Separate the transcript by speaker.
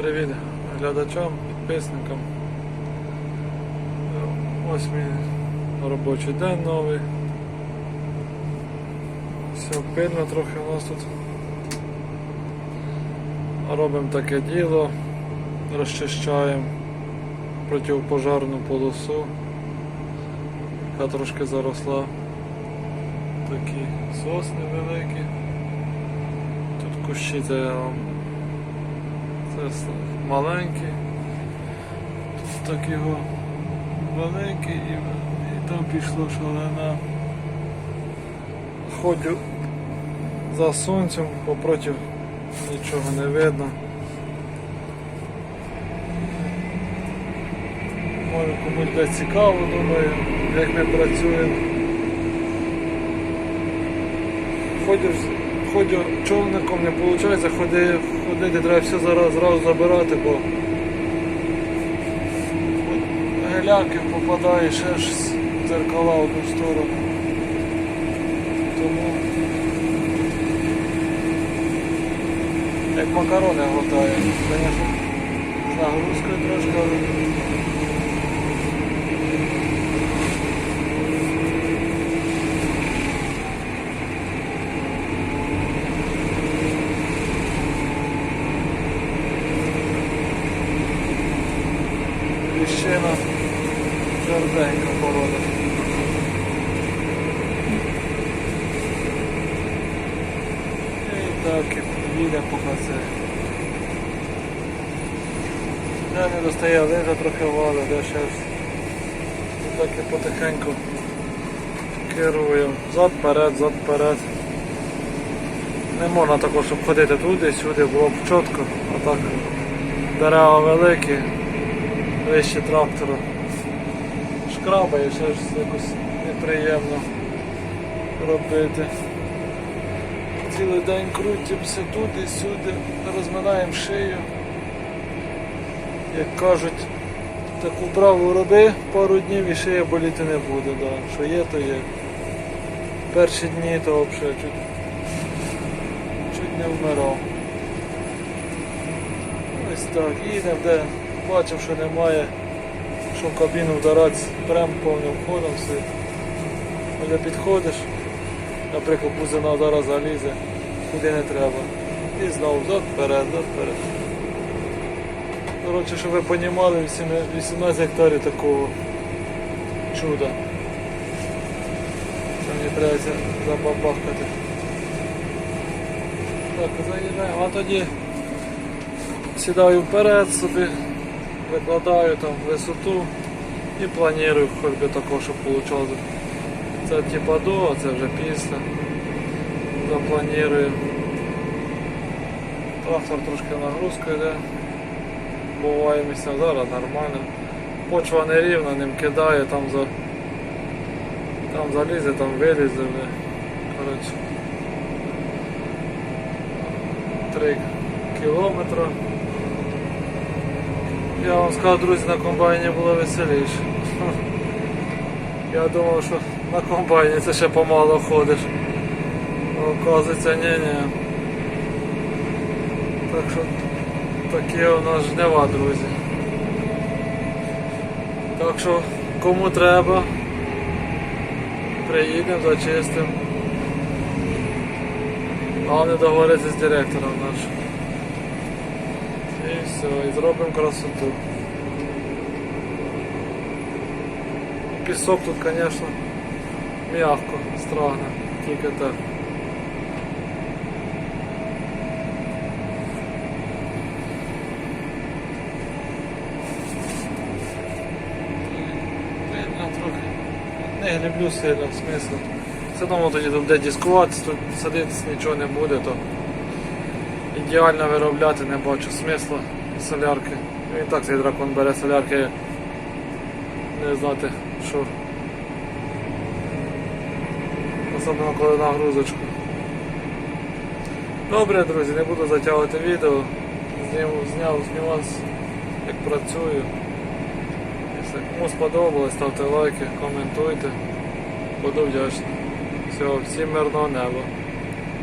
Speaker 1: Привіт глядачам, підписникам. Ось мій робочий день новий. Все пильно трохи у нас тут. Робимо таке діло, розчищаємо протипожарну полосу, яка трошки заросла. Такі сосни великі. Тут кущі це я вам це маленький. Тут так його великий і, і там пішло шалена. Ходжу за сонцем, попротив нічого не видно. Може комусь буде цікаво, думаю, як ми працюємо. Ходжу, ходжу човником, не виходить, ходи, ходити треба все зараз зразу забирати, бо геляки попадає ще ж дзеркала в одну сторону. Тому як макарони глотає. Звісно, з нагрузкою трошки, Ліщина тверденька порода. І так і по це. Де не достає лижа трохи води, де ще. Так і потихеньку керуємо. Зад перед, зад перед. Не можна також щоб ходити туди, сюди, було б чітко, а так дерева великі, вище трактора. Шкрабає, ще ж якось неприємно робити. Цілий день крутимося туди, сюди, розминаємо шию. Як кажуть, таку праву роби пару днів і шия боліти не буде. Да. Що є, то є. Перші дні то взагалі чуть, чуть не вмирав. Ось так, їдемо, де бачив, що немає, що в кабіну вдаратися прям повним ходом все. Коли підходиш, наприклад, бузина зараз залізе, куди не треба. І знову зад вперед, зад вперед. Коротше, щоб ви розуміли, 18 гектарів такого чуда. Це мені треба забабахкати. Так, заїжджаємо, а тоді сідаю вперед собі, викладаю там висоту і планую хоч би такого, щоб вийшло. Це типа до, а це вже після. Запланую. Трактор трошки нагрузка йде. Буває місця зараз нормально. Почва не рівна, ним кидає, там за там залізе, там вилізе. Коротше. 3 кілометри. Я вам скажу, друзі, на комбайні було веселіше. Я думав, що на комбайні це ще помало ходиш. Оказується, ні-ні. Так що такі у нас жнива, друзі. Так що кому треба, приїдемо, зачистимо. Головне договоритися з директором нашим. І все, і зробимо красоту. Пісок тут, звісно, м'яко, страгне, тільки так. Не люблю сильно, смисл. Все одно тоді тут де дискуватися, тут садитися нічого не буде, то ідеально виробляти не бачу смисла солярки. Він так цей дракон бере солярки, не знати що. Особливо коли нагрузочку. Добре, друзі, не буду затягувати відео. Зняв, зняв нюанс, як працюю. Якщо кому сподобалось, ставте лайки, коментуйте. Буду вдячний. Всього, всім мирного неба.